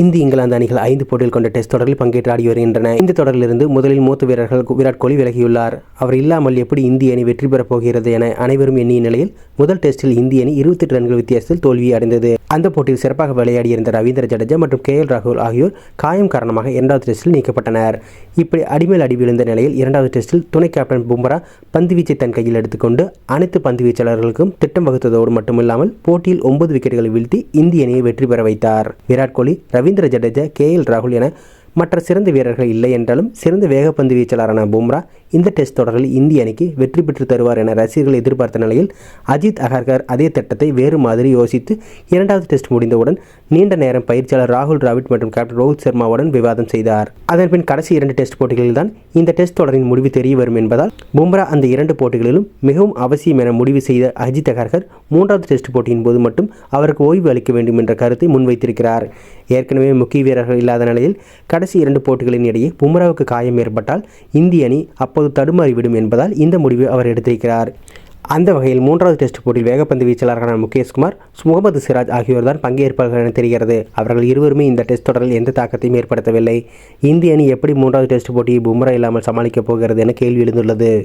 இந்திய இங்கிலாந்து அணிகள் ஐந்து போட்டிகள் கொண்ட டெஸ்ட் தொடரில் பங்கேற்று ஆடி வருகின்றன இந்த தொடரிலிருந்து முதலில் மூத்த வீரர்கள் விராட் கோலி விலகியுள்ளார். அவர் இல்லாமல் எப்படி இந்திய அணி வெற்றி பெறப் போகிறது என அனைவரும் எண்ணிய நிலையில் முதல் டெஸ்டில் இந்திய அணி இருபத்தெட்டு ரன்கள் வித்தியாசத்தில் தோல்வி அடைந்தது. அந்த போட்டியில் சிறப்பாக விளையாடியிருந்த ரவீந்திர ஜடேஜா மற்றும் கே எல் ராகுல் ஆகியோர் காயம் காரணமாக இரண்டாவது டெஸ்டில் நீக்கப்பட்டனர். இப்படி அடிமேல் அடி விழுந்த நிலையில் இரண்டாவது டெஸ்டில் துணை கேப்டன் பும்ரா பந்துவீச்சை தன் கையில் எடுத்துக்கொண்டு அனைத்து பந்து வீச்சாளர்களுக்கும் திட்டம் வகுத்ததோடு மட்டுமில்லாமல் போட்டியில் ஒன்பது விக்கெட்டுகளை வீழ்த்தி இந்திய அணியை வெற்றி பெற வைத்தார். விராட் கோலி ரவீந்திர ஜடேஜா கே எல் ராகுல் என மற்ற சிறந்த வீரர்கள் இல்லை என்றாலும் சிறந்த வேகப்பந்து வீச்சாளரான பும்ரா இந்த டெஸ்ட் தொடரில் இந்திய அணிக்கு வெற்றி பெற்று தருவார் என ரசிகர்கள் எதிர்பார்த்த நிலையில் அஜித் அகர்கர் அதே திட்டத்தை வேறு மாதிரி யோசித்து இரண்டாவது டெஸ்ட் முடிந்தவுடன் நீண்ட நேரம் பயிற்சியாளர் ராகுல் டிராவிட் மற்றும் கேப்டன் ரோஹித் சர்மாவுடன் விவாதம் செய்தார். அதன்பின் கடைசி இரண்டு டெஸ்ட் போட்டிகளில் தான் இந்த டெஸ்ட் தொடரின் முடிவு தெரிய வரும் என்பதால் பும்ரா அந்த இரண்டு போட்டிகளிலும் மிகவும் அவசியம் என முடிவு செய்த அஜித் அகர்கர் மூன்றாவது டெஸ்ட் போட்டியின் போது மட்டும் அவருக்கு ஓய்வு அளிக்க வேண்டும் என்ற கருத்தை முன்வைத்திருக்கிறார். ஏற்கனவே முக்கிய வீரர்கள் இல்லாத நிலையில் கடைசி இரண்டு போட்டிகளின் இடையே பும்ராவுக்கு காயம் ஏற்பட்டால் இந்திய அணி அப்போது தடுமாறிவிடும் என்பதால் இந்த முடிவு அவர் எடுத்திருக்கிறார். அந்த வகையில் மூன்றாவது டெஸ்ட் போட்டியில் வேகப்பந்து வீச்சாளரான முகேஷ்குமார் முகமது சிராஜ் ஆகியோர் தான் பங்கேற்பார்கள் என தெரிகிறது. அவர்கள் இருவருமே இந்த டெஸ்ட் தொடரில் எந்த தாக்கத்தையும் ஏற்படுத்தவில்லை. இந்திய அணி எப்படி மூன்றாவது டெஸ்ட் போட்டியை பும்ரா இல்லாமல் சமாளிக்கப் போகிறது என கேள்வி எழுந்துள்ளது.